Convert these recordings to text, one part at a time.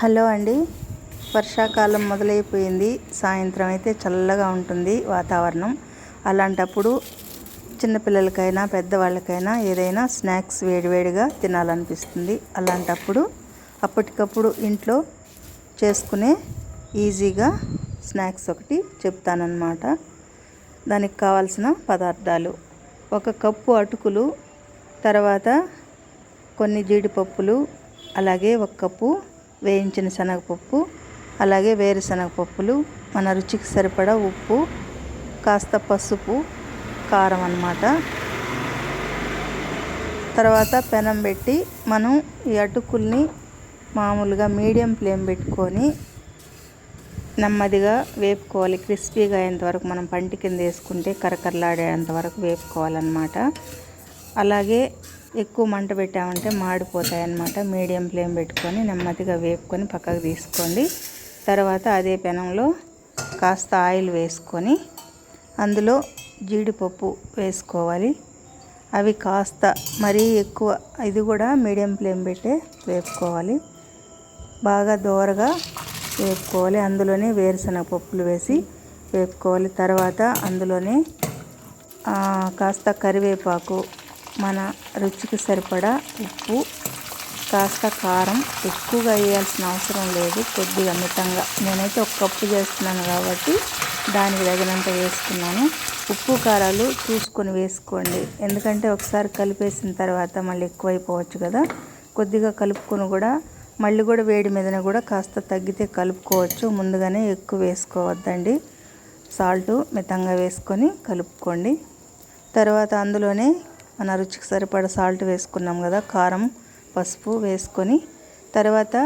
Hello అండి. వర్షాకాలం మొదలైపోయింది. సాయంత్రం అయితే చల్లగా ఉంటుంది వాతావరణం. అలాంటప్పుడు చిన్నపిల్లలకైనా పెద్దవాళ్ళకైనా ఏదైనా స్నాక్స్ వేడివేడిగా తినాలనిపిస్తుంది. అలాంటప్పుడు అప్పటికప్పుడు ఇంట్లో చేసుకునే ఈజీగా స్నాక్స్ ఒకటి చెప్తానన్నమాట. దానికి కావాల్సిన పదార్థాలు. ఒక కప్పు అటుకులు తర్వాత కొన్ని జీడిపప్పులు అలాగే ఒక కప్పు వేయించిన శనగపప్పు అలాగే వేరుశనగపప్పులు మన రుచికి సరిపడా ఉప్పు కాస్త పసుపు కారం అన్నమాట. తర్వాత పెనం పెట్టి మనం ఈ అటుకుల్ని మామూలుగా మీడియం ఫ్లేమ్ పెట్టుకొని నెమ్మదిగా వేపుకోవాలి. క్రిస్పీగా అయ్యేంత వరకు మనం పంటి కింద వేసుకుంటే కరకరలాడేంత వరకు వేపుకోవాలన్నమాట. అలాగే ఎక్కువ మంట పెట్టామంటే మాడిపోతాయి అన్నమాట మీడియం ఫ్లేమ్ పెట్టుకొని నెమ్మదిగా వేపుకొని పక్కకు తీసుకోండి. తర్వాత అదే పెనంలో కాస్త ఆయిల్ వేసుకొని అందులో జీడిపప్పు వేసుకోవాలి. అవి కాస్త మరీ ఎక్కువ ఇది కూడా మీడియం ఫ్లేమ్ పెట్టే వేపుకోవాలి. బాగా దోరగా వేపుకోవాలి. అందులోనే వేరుశనగ పప్పులు వేసి వేపుకోవాలి. తర్వాత అందులోనే కాస్త కరివేపాకు మన రుచికి సరిపడా ఉప్పు కాస్త కారం ఎక్కువగా వేయాల్సిన అవసరం లేదు కొద్దిగా మితంగా. నేనైతే ఒక కప్పు చేస్తున్నాను కాబట్టి దానికి తగినంత వేసుకున్నాను ఉప్పు కారాలు చూసుకొని వేసుకోండి. ఎందుకంటే ఒకసారి కలిపేసిన తర్వాత మళ్ళీ ఎక్కువైపోవచ్చు కదా. కొద్దిగా కలుపుకొని కూడా మళ్ళీ కూడా వేడి మీదనే కూడా కాస్త తగ్గితే కలుపుకోవచ్చు. ముందుగానే ఎక్కువ వేసుకోవద్దండి. సాల్ట్ మితంగా వేసుకొని కలుపుకోండి. తర్వాత అందులోనే మన రుచికి సరిపడ సాల్ట్ వేసుకున్నాం కదా కారం పసుపు వేసుకొని తర్వాత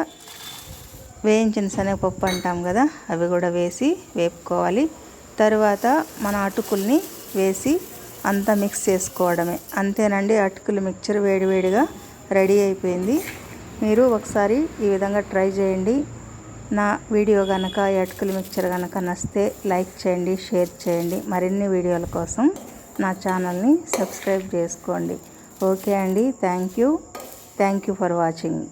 వేయించిన శనగపప్పు అంటాం కదా అవి కూడా వేసి వేపుకోవాలి. తర్వాత మన అటుకుల్ని వేసి అంతా మిక్స్ చేసుకోవడమే. అంతేనండి అటుకులు మిక్చర్ వేడివేడిగా రెడీ అయిపోయింది. మీరు ఒకసారి ఈ విధంగా ట్రై చేయండి. నా వీడియో కనుక ఈ అటుకుల మిక్చర్ కనుక నచ్చితే లైక్ చేయండి షేర్ చేయండి. మరిన్ని వీడియోల కోసం నా ఛానల్ని సబ్స్క్రైబ్ చేసుకోండి. ఓకే అండి. Thank you. Thank you for watching.